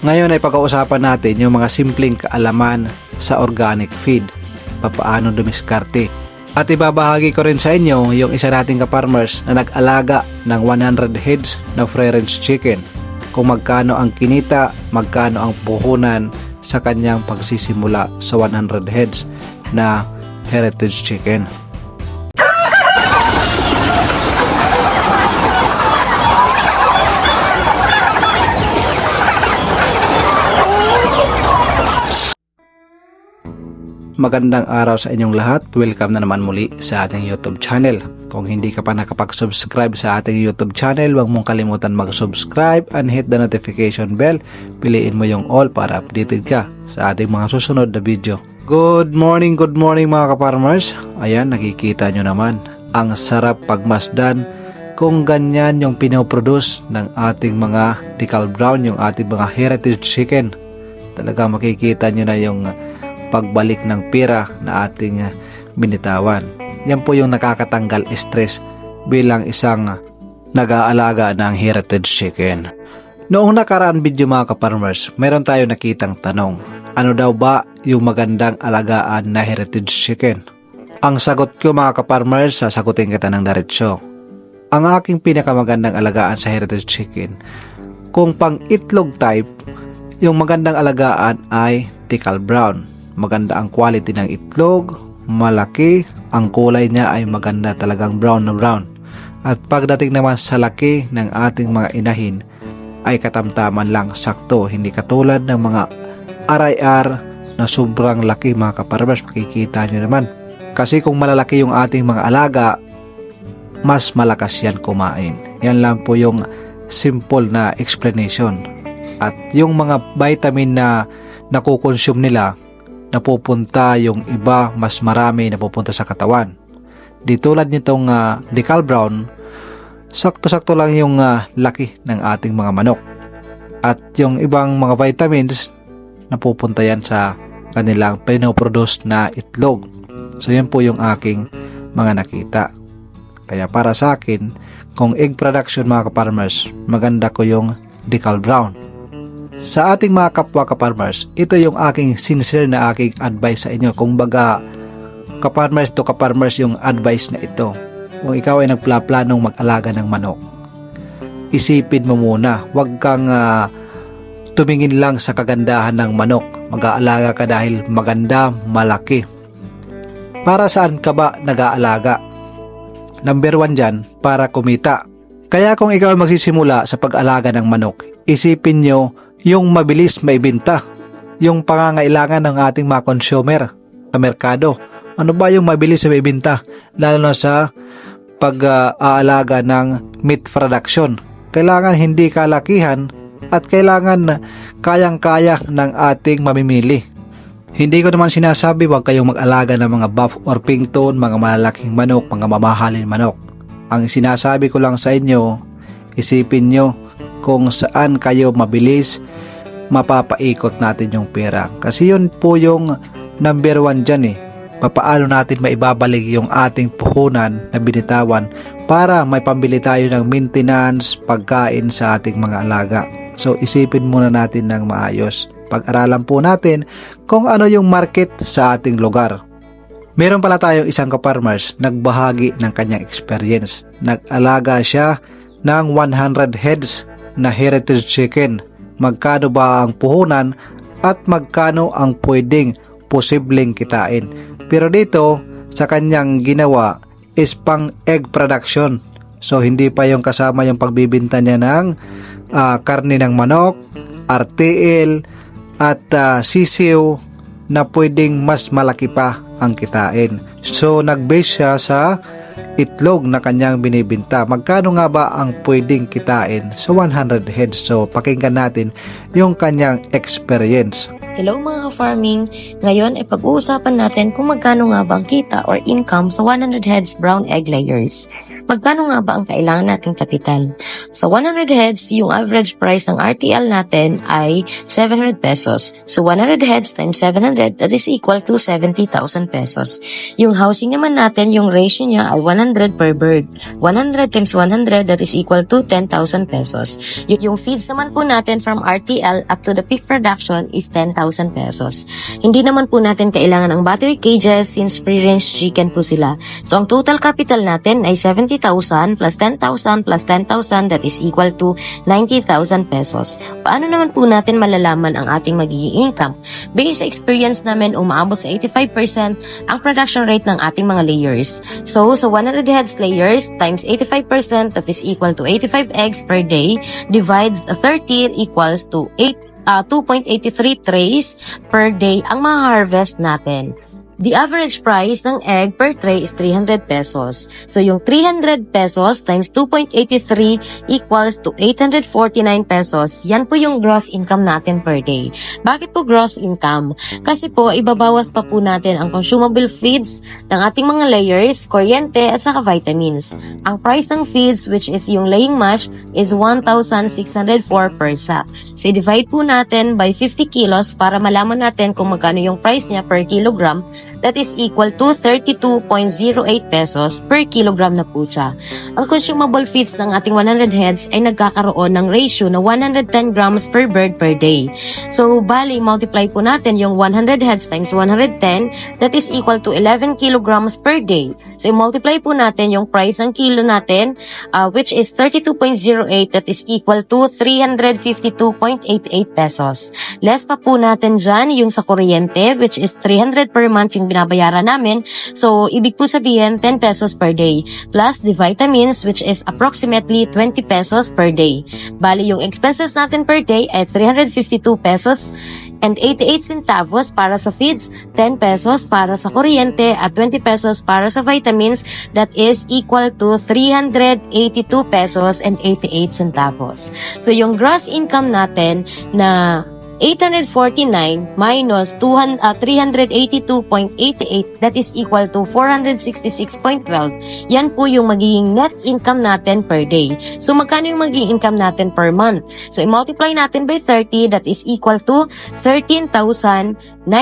Ngayon ay pag-uusapan natin yung mga simpleng kaalaman sa organic feed, papaano dumiskarte. At ibabahagi ko rin sa inyo yung isa nating ka-farmers na nag-alaga ng 100 heads na free-range chicken. Kung magkano ang kinita, magkano ang puhunan sa kanyang pagsisimula sa 100 heads na heritage chicken. Magandang araw sa inyong lahat. Welcome na naman muli sa ating YouTube channel. Kung hindi ka pa nakapag-subscribe sa ating YouTube channel, huwag mong kalimutan mag-subscribe and hit the notification bell. Piliin mo yung all para updated ka sa ating mga susunod na video. Good morning, good morning mga kaparmers. Ayan, nakikita nyo naman. Ang sarap pagmasdan kung ganyan yung pinoproduce ng ating mga decal brown, yung ating mga heritage chicken. Talaga makikita nyo na yung pagbalik ng pera na ating uh, binitawan. Yan po yung nakakatanggal stress bilang isang uh, nag-aalaga ng heritage chicken. Noong nakaraan video mga kaparmers, meron tayo nakitang tanong. Ano daw ba yung magandang alagaan na heritage chicken? Ang sagot ko mga kaparmers, sasagutin kita ng diretsyo. Ang aking pinakamagandang alagaan sa heritage chicken, kung pang itlog type, yung magandang alagaan ay decal brown maganda ang quality ng itlog, malaki, ang kulay niya ay maganda talagang brown na brown. At pagdating naman sa laki ng ating mga inahin, ay katamtaman lang sakto, hindi katulad ng mga RIR na sobrang laki mga kaparabas, makikita nyo naman. Kasi kung malalaki yung ating mga alaga, mas malakas yan kumain. Yan lang po yung simple na explanation. At yung mga vitamin na nakukonsume nila, napupunta yung iba mas marami napupunta sa katawan. Di tulad nitong uh, decal brown, sakto-sakto lang yung uh, laki ng ating mga manok. At yung ibang mga vitamins, napupunta yan sa kanilang pinoproduce na itlog. So yan po yung aking mga nakita. Kaya para sa akin, kung egg production mga kaparmers, maganda ko yung decal brown. Sa ating mga kapwa kaparmers, ito yung aking sincere na aking advice sa inyo. Kung baga, kaparmers to kaparmers yung advice na ito. Kung ikaw ay nagplaplanong mag-alaga ng manok, isipin mo muna, huwag kang uh, tumingin lang sa kagandahan ng manok. Mag-aalaga ka dahil maganda, malaki. Para saan ka ba nag-aalaga? Number one dyan, para kumita. Kaya kung ikaw magsisimula sa pag-alaga ng manok, isipin nyo yung mabilis maibenta, yung pangangailangan ng ating mga consumer sa merkado. Ano ba yung mabilis na maibenta? Lalo na sa pag-aalaga ng meat production. Kailangan hindi kalakihan at kailangan kayang-kaya ng ating mamimili. Hindi ko naman sinasabi huwag kayong mag-alaga ng mga buff or pink tone, mga malalaking manok, mga mamahalin manok. Ang sinasabi ko lang sa inyo, isipin nyo kung saan kayo mabilis mapapaikot natin yung pera. Kasi yun po yung number one dyan eh. Papaano natin maibabalik yung ating puhunan na binitawan para may pambili tayo ng maintenance, pagkain sa ating mga alaga. So isipin muna natin ng maayos. Pag-aralan po natin kung ano yung market sa ating lugar. Meron pala tayong isang kaparmers nagbahagi ng kanyang experience. Nag-alaga siya ng 100 heads na heritage chicken magkano ba ang puhunan at magkano ang pwedeng posibleng kitain. Pero dito, sa kanyang ginawa is pang egg production. So hindi pa yung kasama yung pagbibinta niya ng uh, karne ng manok, RTL at uh, sisiw na pwedeng mas malaki pa ang kitain. So nag-base siya sa itlog na kanyang binibinta. Magkano nga ba ang pwedeng kitain sa 100 heads? So, pakinggan natin yung kanyang experience. Hello mga ka-farming! Ngayon ay pag-uusapan natin kung magkano nga ba ang kita or income sa 100 heads brown egg layers. Magkano nga ba ang kailangan nating kapital? Sa 100 heads, yung average price ng RTL natin ay 700 pesos. So 100 heads times 700, that is equal to 70,000 pesos. Yung housing naman natin, yung ratio niya ay 100 per bird. 100 times 100, that is equal to 10,000 pesos. Yung feeds naman po natin from RTL up to the peak production is 10,000 pesos. Hindi naman po natin kailangan ng battery cages since free-range chicken po sila. So ang total capital natin ay 70,000 plus 10,000 plus 10,000 that is equal to 90,000 pesos. Paano naman po natin malalaman ang ating magiging income? Based sa experience namin, umaabot sa 85% ang production rate ng ating mga layers. So, sa 100 heads layers times 85% that is equal to 85 eggs per day divides 30 equals to 8 uh, 2.83 trays per day ang ma-harvest natin. The average price ng egg per tray is 300 pesos. So, yung 300 pesos times 2.83 equals to 849 pesos. Yan po yung gross income natin per day. Bakit po gross income? Kasi po, ibabawas pa po natin ang consumable feeds ng ating mga layers, kuryente, at saka vitamins. Ang price ng feeds, which is yung laying mash, is 1,604 per sack. So, divide po natin by 50 kilos para malaman natin kung magkano yung price niya per kilogram that is equal to 32.08 pesos per kilogram na po siya. Ang consumable feeds ng ating 100 heads ay nagkakaroon ng ratio na 110 grams per bird per day. So, bali, multiply po natin yung 100 heads times 110 that is equal to 11 kilograms per day. So, i-multiply po natin yung price ng kilo natin uh, which is 32.08 that is equal to 352.88 pesos. Less pa po natin dyan yung sa kuryente which is 300 per month yung binabayaran namin. So, ibig po sabihin 10 pesos per day. Plus the vitamins which is approximately 20 pesos per day. Bali, yung expenses natin per day ay 352 pesos and 88 centavos para sa feeds, 10 pesos para sa kuryente at 20 pesos para sa vitamins that is equal to 382 pesos and 88 centavos. So yung gross income natin na 849 minus 200, uh, 382.88 that is equal to 466.12 yan po yung magiging net income natin per day. So magkano yung magiging income natin per month? So i-multiply natin by 30 that is equal to 13,983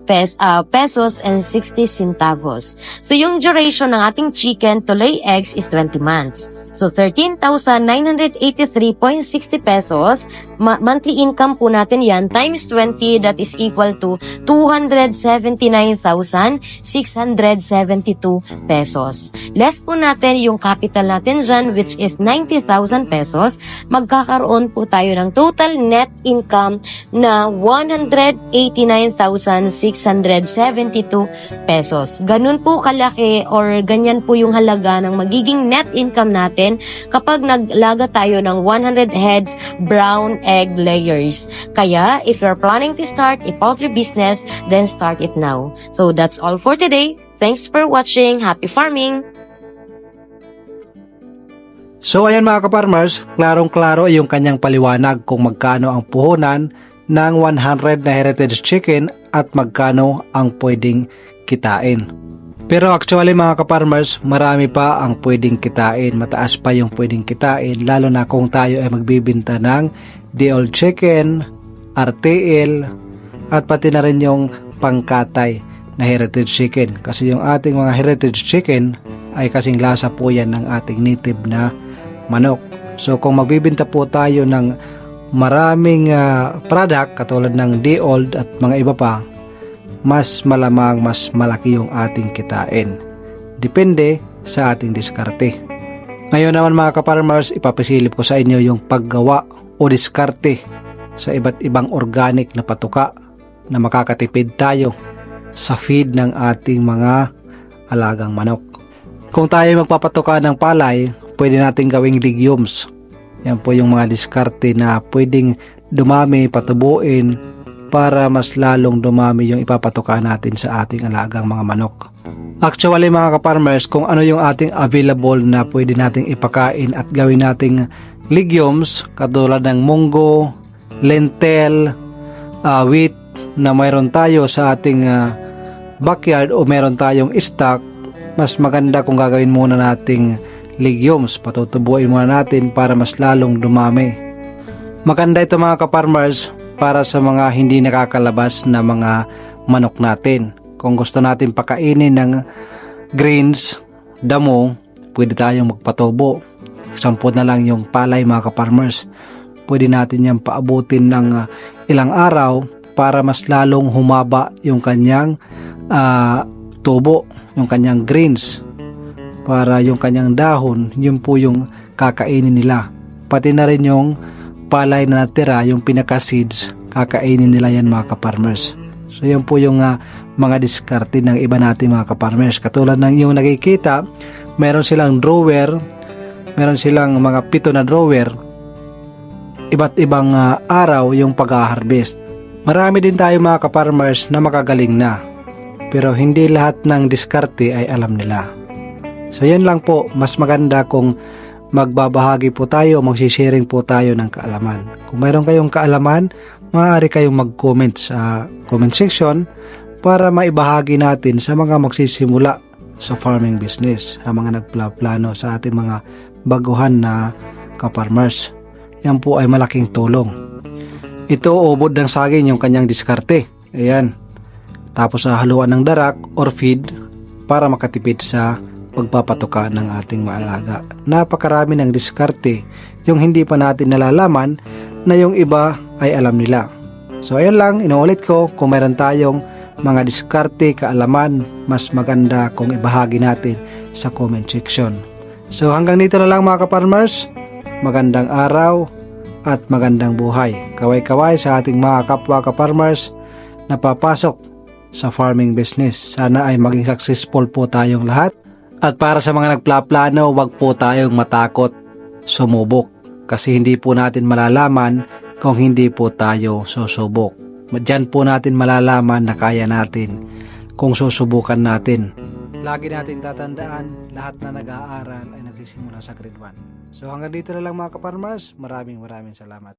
pes, uh, pesos and 60 centavos. So yung duration ng ating chicken to lay eggs is 20 months. So 13,983.60 pesos ma- monthly income po natin yan times 20 that is equal to 279,672 pesos. Less po natin yung capital natin dyan which is 90,000 pesos. Magkakaroon po tayo ng total net income na 189,672 pesos. Ganun po kalaki or ganyan po yung halaga ng magiging net income natin kapag naglaga tayo ng 100 heads brown egg layers. Kaya, if you're planning to start a poultry business, then start it now. So that's all for today. Thanks for watching. Happy farming! So ayan mga kaparmers, klarong-klaro yung kanyang paliwanag kung magkano ang puhunan ng 100 na heritage chicken at magkano ang pwedeng kitain. Pero actually mga kaparmers, marami pa ang pwedeng kitain, mataas pa yung pwedeng kitain, lalo na kung tayo ay magbibinta ng day old chicken, RTL, at pati na rin yung pangkatay na heritage chicken. Kasi yung ating mga heritage chicken ay kasing lasa po yan ng ating native na manok. So kung magbibinta po tayo ng maraming ah, product katulad ng day old at mga iba pa, mas malamang mas malaki yung ating kitain. Depende sa ating diskarte. Ngayon naman mga kaparmers, ipapasilip ko sa inyo yung paggawa o diskarte sa iba't ibang organic na patuka na makakatipid tayo sa feed ng ating mga alagang manok. Kung tayo magpapatuka ng palay, pwede natin gawing legumes. Yan po yung mga diskarte na pwedeng dumami, patubuin para mas lalong dumami yung ipapatuka natin sa ating alagang mga manok. Actually mga kaparmers, kung ano yung ating available na pwede nating ipakain at gawin nating legumes katulad ng munggo, lentil, ah, wheat na mayroon tayo sa ating ah, backyard o meron tayong stock, mas maganda kung gagawin muna nating legumes. Patutubuin muna natin para mas lalong dumami. Maganda ito mga kaparmers para sa mga hindi nakakalabas na mga manok natin. Kung gusto natin pakainin ng greens, damo, pwede tayong magpatubo. Sampo na lang yung palay mga kaparmers. Pwede natin yan paabutin ng ah, ilang araw para mas lalong humaba yung kanyang ah, tubo, yung kanyang greens. Para yung kanyang dahon, yun po yung kakainin nila. Pati na rin yung palay na natira, yung pinaka-seeds, kakainin nila yan mga kaparmers. So yan po yung ah, mga diskarte ng iba natin mga kaparmers. Katulad ng yung nakikita, meron silang drawer, meron silang mga pito na drawer, iba't ibang ah, araw yung pag-harvest. Marami din tayo mga kaparmers na makagaling na, pero hindi lahat ng diskarte ay alam nila. So yan lang po, mas maganda kung magbabahagi po tayo, magsisharing po tayo ng kaalaman. Kung mayroon kayong kaalaman, maaari kayong mag-comment sa comment section para maibahagi natin sa mga magsisimula sa farming business, sa mga nagplano sa ating mga baguhan na kaparmers. Yan po ay malaking tulong. Ito ubod ng saging yung kanyang diskarte. Ayan. Tapos sa haluan ng darak or feed para makatipid sa pagpapatuka ng ating maalaga. Napakarami ng diskarte yung hindi pa natin nalalaman na yung iba ay alam nila. So ayan lang, inuulit ko kung meron tayong mga diskarte, kaalaman, mas maganda kung ibahagi natin sa comment section. So hanggang dito na lang mga kaparmers, magandang araw at magandang buhay. Kaway-kaway sa ating mga kapwa kaparmers na papasok sa farming business. Sana ay maging successful po tayong lahat. At para sa mga nagplaplano, wag po tayong matakot sumubok kasi hindi po natin malalaman kung hindi po tayo susubok. Diyan po natin malalaman na kaya natin kung susubukan natin. Lagi natin tatandaan, lahat na nag-aaral ay nagsisimula sa grade 1. So hanggang dito na lang mga kaparmers, maraming maraming salamat.